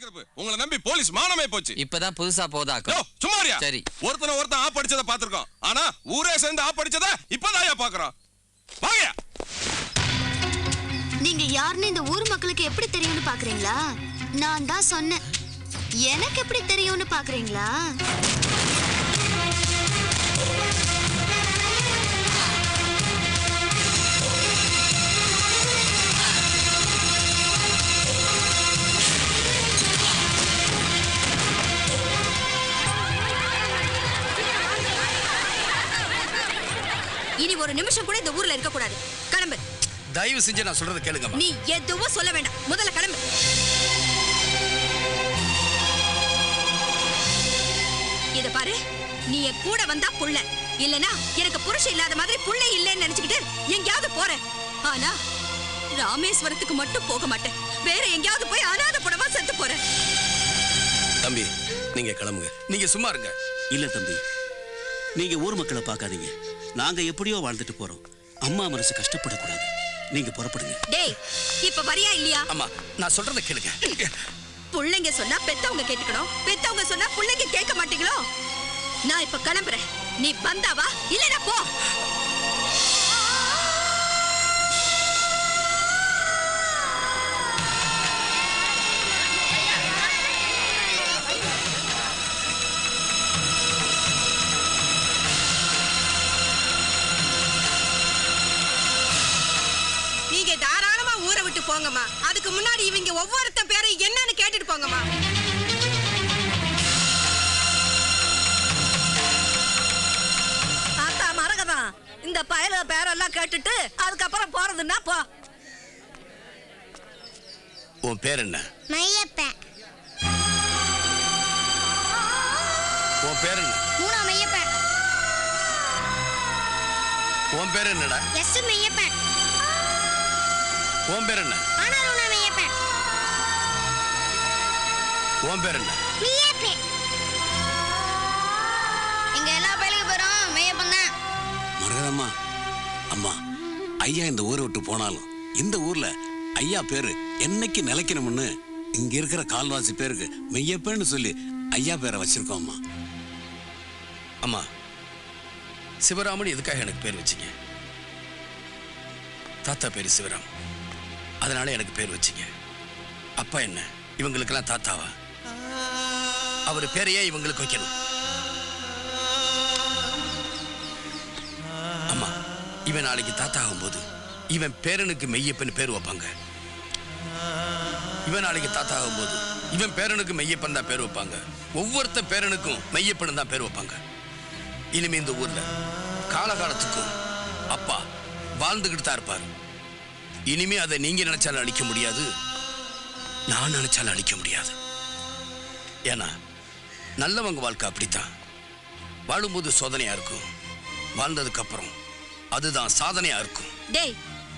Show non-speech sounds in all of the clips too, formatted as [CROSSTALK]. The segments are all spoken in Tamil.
கிளப்பு உங்களை நம்பி போலீஸ் மானமே போச்சு. இப்பதான் புதுசா போதாக்கும் யோ, சும்மாரியா சரி. ஒருத்தனை ஒருத்தன் ஆப் அடிச்சத பாத்திருக்கோம் ஆனா ஊரே சேர்ந்து ஆப் அடிச்சத இப்பதான் பாக்குறோம் வாங்கயா நீங்க யாருன்னு இந்த ஊர் மக்களுக்கு எப்படி தெரியும்னு பாக்குறீங்களா? நான் தான் சொன்னேன். எனக்கு எப்படி தெரியும்னு பாக்குறீங்களா? ஊர்ல இருக்க கூடாது கிளம்பு. தயவு செஞ்சு நான் சொல்றதை கேளுங்கம்மா. நீ எதுவும் சொல்ல வேண்டாம். முதல்ல கிளம்பு. இத பாரு. நீ என் கூட வந்தா புள்ள. இல்லனா எனக்கு புருஷன் இல்லாத மாதிரி புள்ள இல்லைன்னு நினைச்சுக்கிட்டு எங்கேயாவது போற ஆனா ராமேஸ்வரத்துக்கு மட்டும் போக மாட்டேன். வேற எங்கேயாவது போய் அனாத புடவா செத்து போறேன். தம்பி நீங்க கிளம்புங்க. நீங்க சும்மா இருங்க. இல்ல தம்பி நீங்க ஊர் மக்களை பார்க்காதீங்க. நாங்க எப்படியோ வாழ்ந்துட்டு போறோம். அம்மா மனசு கஷ்டப்படக்கூடாது. நீங்க புறப்படுங்க. டேய் இப்ப வரியா இல்லையா? அம்மா நான் சொல்றதை கேளுங்க. புள்ளைங்க சொன்னா பெத்தவங்க கேட்டுக்கணும். பெத்தவங்க சொன்னா புள்ளைங்க கேட்க மாட்டீங்களோ? நான் இப்ப கிளம்புறேன். நீ வந்தாவா இல்லனா போ. போங்கம்மா. அதுக்கு முன்னாடி இவங்க ஒவ்வொருத்த பேரையும் என்னன்னு கேட்டுட்டு போங்கம்மா. ஆத்தா மரகதான் இந்த பயல பேரெல்லாம் கேட்டுட்டு அதுக்கப்புறம் போறதுன்னா போ. உன் பேர் என்ன? மையப்பன். உன் பேர் என்ன? மூணா மையப்பன். உன் பேர் என்னடா? எஸ் மையப்பன். உன் பேர் என்ன? உன் பேர் என்ன? மையப்பன் எங்க எல்லா பயிலுக்கு போறோம் மையப்பன் தான். மரகதம்மா அம்மா ஐயா இந்த ஊரை விட்டு போனாலும் இந்த ஊர்ல ஐயா பேரு என்னைக்கு நிலைக்கணும்னு இங்க இருக்கிற கால்வாசி பேருக்கு மெய்யப்பன்னு சொல்லி ஐயா பேரை வச்சிருக்கோம் அம்மா அம்மா சிவராமன் எதுக்காக எனக்கு பேர் வச்சீங்க? தாத்தா பேர் சிவராம் அதனால எனக்கு பேர் வச்சீங்க அப்பா என்ன? இவங்களுக்கெல்லாம் தாத்தாவா? அவர் பேரையே இவங்களுக்கு வைக்கணும். அம்மா இவன் நாளைக்கு தாத்தா ஆகும்போது இவன் பேரனுக்கு மெய்யப்பன் பேர் வைப்பாங்க. இவன் நாளைக்கு தாத்தா ஆகும்போது இவன் பேரனுக்கு மெய்யப்பன் தான் பேர் வைப்பாங்க. ஒவ்வொருத்த பேரனுக்கும் மெய்யப்பன் தான் பேர் வைப்பாங்க. இனிமே இந்த ஊர்ல காலகாலத்துக்கும் அப்பா வாழ்ந்துகிட்டு தான் இருப்பார். இனிமே அதை நீங்க நினைச்சாலும் அழிக்க முடியாது. நான் நினைச்சாலும் அழிக்க முடியாது. ஏன்னா நல்லவங்க வாழ்க்கை அப்படித்தான். வாழும்போது சோதனையா இருக்கும். வாழ்ந்ததுக்கு அப்புறம் அதுதான் சாதனையா இருக்கும். டேய்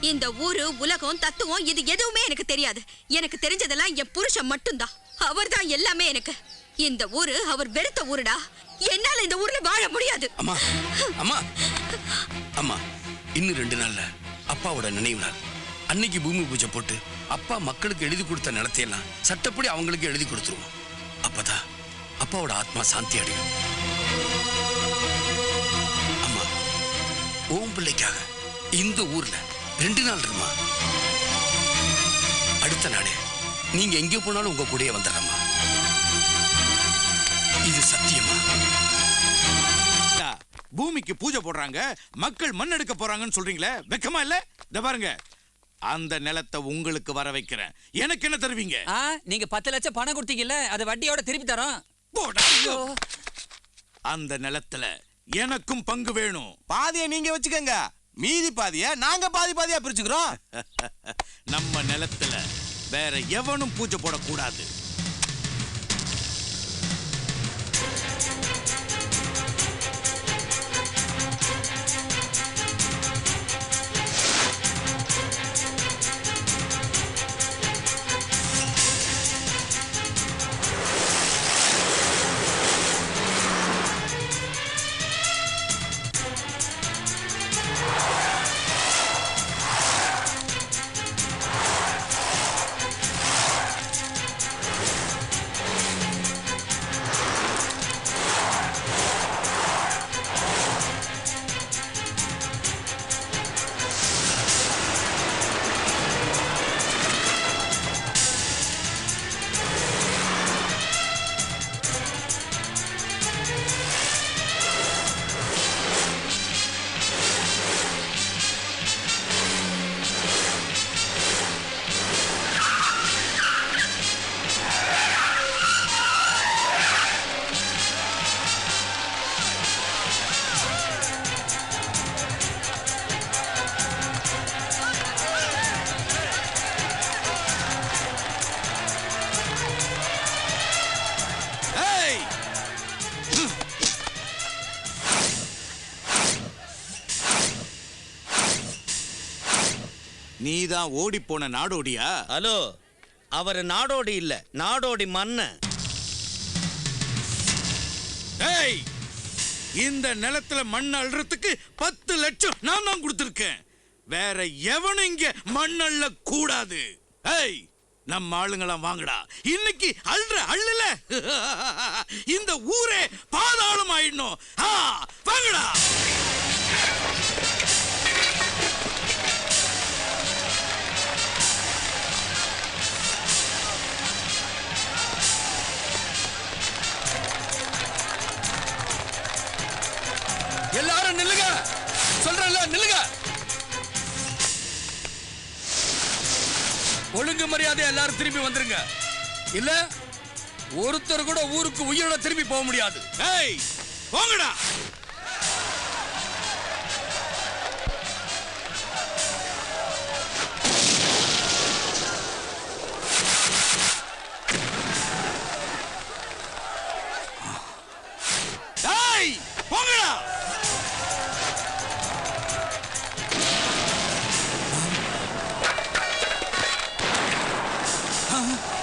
இந்த ஊரு உலகம் தத்துவம் இது எதுவுமே எனக்கு தெரியாது. எனக்கு தெரிஞ்சதெல்லாம் என் புருஷன் மட்டும்தான். அவர்தான் எல்லாமே எனக்கு. இந்த ஊரு அவர் வெறுத்த ஊருடா. என்னால இந்த ஊர்ல வாழ முடியாது. அம்மா அம்மா அம்மா இன்னும் ரெண்டு நாள்ல அப்பாவோட நினைவு நாள். அன்னைக்கு பூமி பூஜை போட்டு அப்பா மக்களுக்கு எழுதி கொடுத்த நிலத்தையெல்லாம் சட்டப்படி அவங்களுக்கு எழுதி கொடுத்துருவோம். அப்பதான் அப்பாவோட ஆத்மா சாந்தி அடையும். அம்மா ஓம் பிள்ளைக்காக இந்த ஊர்ல ரெண்டு நாள் இருமா? அடுத்த நாளே நீங்க எங்க போனாலும் உங்க கூடயே வந்துடுறம்மா. இது சத்தியமா? பூமிக்கு பூஜை போடுறாங்க மக்கள் மண் எடுக்க போறாங்கன்னு சொல்றீங்களே வெக்கமா இல்ல? இந்த பாருங்க. அந்த நிலத்தை உங்களுக்கு வர வைக்கிறேன். எனக்கு என்ன தருவீங்க? ஆ நீங்க பத்து லட்சம் பணம் கொடுத்தீங்கல்ல அதை வட்டியோட திருப்பி தரோம். போடா. அந்த நிலத்துல எனக்கும் பங்கு வேணும். பாதியை நீங்க வச்சுக்கங்க. மீதி பாதிய நாங்க பாதி பாதியா பிரிச்சுக்கிறோம். [LAUGHS] நம்ம நிலத்துல வேற எவனும் பூஜை போடக்கூடாது. நீதான் ஓடி போன நாடோடியா? ஹலோ அவர் நாடோடி இல்ல நாடோடி மன்னன் ஏய் இந்த நிலத்துல மண் அள்ளுறதுக்கு பத்து லட்சம் நான் தான் கொடுத்துருக்கேன். வேற எவனும் இங்க மண் அள்ள கூடாது ஏய் நம்ம ஆளுங்களாம் வாங்கடா. இன்னைக்கு அள்ளுற அள்ளுல. [LAUGHS] இந்த ஊரே பாதாளம் ஆயிடணும் ஆ, வாங்கடா. சொல்றேன்ல நில்லுங்க. ஒழுங்கு மரியாதை எல்லாரும் திரும்பி வந்துருங்க. இல்ல ஒருத்தர் கூட ஊருக்கு உயிரோட திரும்பி போக முடியாது. போங்கடா. ஏய்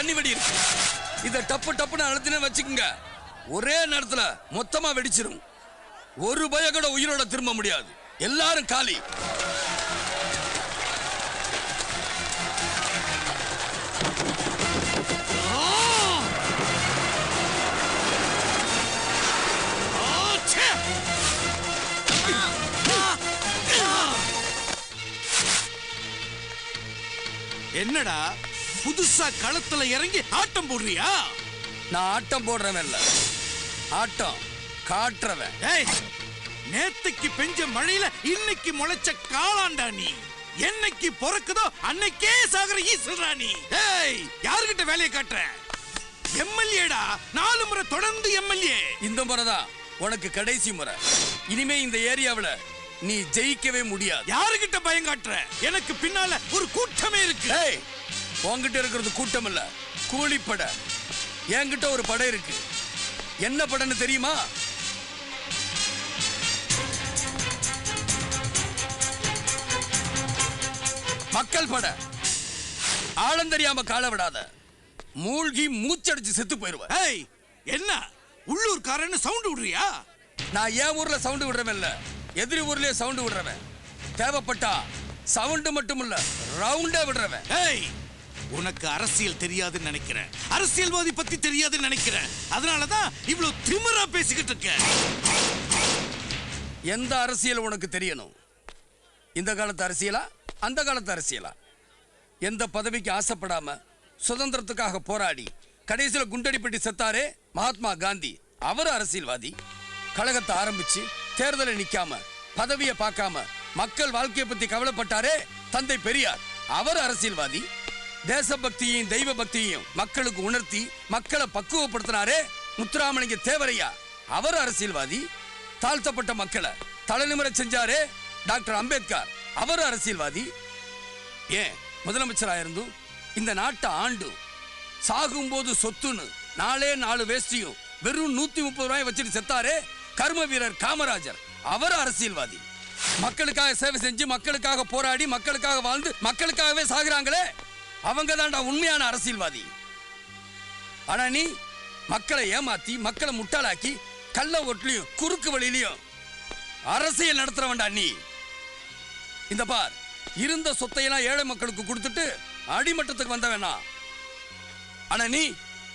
கன்னி வெடி இருக்கு. இத டப்பு டப்புன்னு அழுத்தினே வச்சுக்கோங்க. ஒரே நேரத்துல மொத்தமா வெடிச்சிரும். ஒரு பய கூட உயிரோட திரும்ப முடியாது. எல்லாரும் காலி. என்னடா? புதுசா களத்துல இறங்கி ஆட்டம் போடுறியா? நான் ஆட்டம் போடுறவன் இல்ல. ஆட்டம் காட்டுறவன். ஏய் நேத்துக்கு பெஞ்ச மழையில இன்னைக்கு முளைச்ச காளாண்டா நீ. என்னைக்கு பிறக்குதோ அன்னைக்கே சாகர ஈஸ்வரா நீ. ஏய் யாருகிட்ட வேலையை காட்டுற? எம்எல்ஏடா நாலு முறை தொடர்ந்து எம்எல்ஏ. இந்த முறைதான். உனக்கு கடைசி முறை. இனிமே இந்த ஏரியாவுல நீ ஜெயிக்கவே முடியாது. யாருகிட்ட பயம் காட்டுற? எனக்கு பின்னால ஒரு கூட்டமே இருக்கு. உன்கிட்ட இருக்கிறது கூட்டம் இல்ல கூலிப்படை. என்கிட்ட ஒரு படை இருக்கு. என்ன படைன்னு தெரியுமா? மக்கள் படை. ஆழம் தெரியாம கால விடாத. மூழ்கி மூச்சடிச்சு செத்து போயிருவ. ஏய் என்ன? உள்ளூர்காரன்னு சவுண்ட் விடுறியா? நான் என் ஊர்ல சவுண்ட் விடுறவன் இல்ல. எதிரி ஊர்லயே சவுண்ட் விடுறவன். தேவைப்பட்டா சவுண்ட் மட்டும் இல்ல ரவுண்டே விடுறவன். ஏய் உனக்கு அரசியல் தெரியாதுன்னு நினைக்கிறேன். அரசியல்வாதி பத்தி தெரியாதுன்னு நினைக்கிறேன். அதனாலதான் இவ்வளவு திமிரா பேசிக்கிட்டு இருக்க எந்த அரசியல் உனக்கு தெரியணும்? இந்த காலத்து அரசியலா? அந்த காலத்து அரசியலா? எந்த பதவிக்கு ஆசைப்படாம சுதந்திரத்துக்காக போராடி கடைசியில குண்டடிப்பட்டி செத்தாரே மகாத்மா காந்தி. அவர் அரசியல்வாதி. கழகத்தை ஆரம்பிச்சு தேர்தலை நிக்காம பதவியை பார்க்காம மக்கள் வாழ்க்கையை பத்தி கவலைப்பட்டாரே தந்தை பெரியார். அவர் அரசியல்வாதி. தேசபக்தியையும் தெய்வ பக்தியையும் மக்களுக்கு உணர்த்தி மக்களை பக்குவப்படுத்தினாரே முத்துராமலிங்க தேவரையா. அவர் அரசியல்வாதி தாழ்த்தப்பட்ட மக்களை தலைநிமிர செஞ்சாரே டாக்டர் அம்பேத்கர். அவர் அரசியல்வாதி. ஏன்? முதலமைச்சராக இருந்தும் இந்த நாட்டை ஆண்டும் சாகும்போது சொத்துன்னு நாலே நாலு வேஷ்டியும் வெறும் நூத்தி முப்பது ரூபாய் வச்சுட்டு செத்தாரே கர்ம வீரர் காமராஜர். அவர் அரசியல்வாதி. மக்களுக்காக சேவை செஞ்சு மக்களுக்காக போராடி மக்களுக்காக வாழ்ந்து மக்களுக்காகவே சாகுறாங்களே. அவங்க தான்டா உண்மையான அரசியல்வாதி. ஆனா நீ மக்களை ஏமாத்தி மக்களை முட்டாளாக்கி கள்ள ஒட்டிலையும் குறுக்கு வழியிலையும் அரசியல் நடத்துறவன்டா நீ. இந்த பார் இருந்த சொத்தையெல்லாம் ஏழை மக்களுக்கு கொடுத்துட்டு அடிமட்டத்துக்கு வந்த வேணாம் ஆனா நீ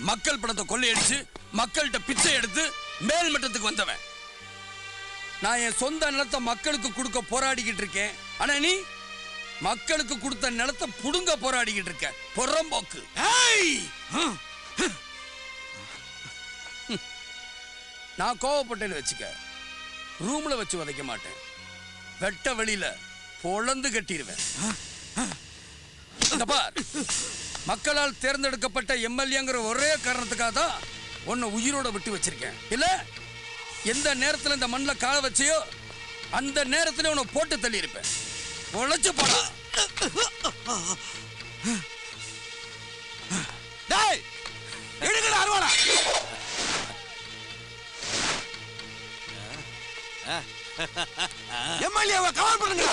மக்கள் படத்தை கொள்ளையடிச்சு மக்கள்கிட்ட பிச்சை எடுத்து மேல் மட்டத்துக்கு வந்தவன். நான் என் சொந்த நிலத்தை மக்களுக்கு கொடுக்க போராடிக்கிட்டு இருக்கேன். ஆனா நீ மக்களுக்கு கொடுத்த நிலத்தை புடுங்க போராடிக்கிட்டு இருக்க. புறம்போக்கு. நான் கோவப்பட்டேன்னு வச்சுக்க. ரூம்ல வச்சு உதைக்க மாட்டேன். வெட்ட வெளியில பொழந்து கட்டிடுவேன் மக்களால் தேர்ந்தெடுக்கப்பட்ட எம்எல்ஏங்கிற ஒரே காரணத்துக்காக தான் உன்னை உயிரோட விட்டு வச்சிருக்கேன். இல்ல? எந்த நேரத்துல இந்த மண்ணில் கால வச்சியோ அந்த நேரத்துல உன்னை போட்டு தள்ளி இருப்பேன் உழைச்சு போடா. டேய் எடுங்கடா அருவாளா. எம்எல்ஏவை கவர் பண்ணுங்க.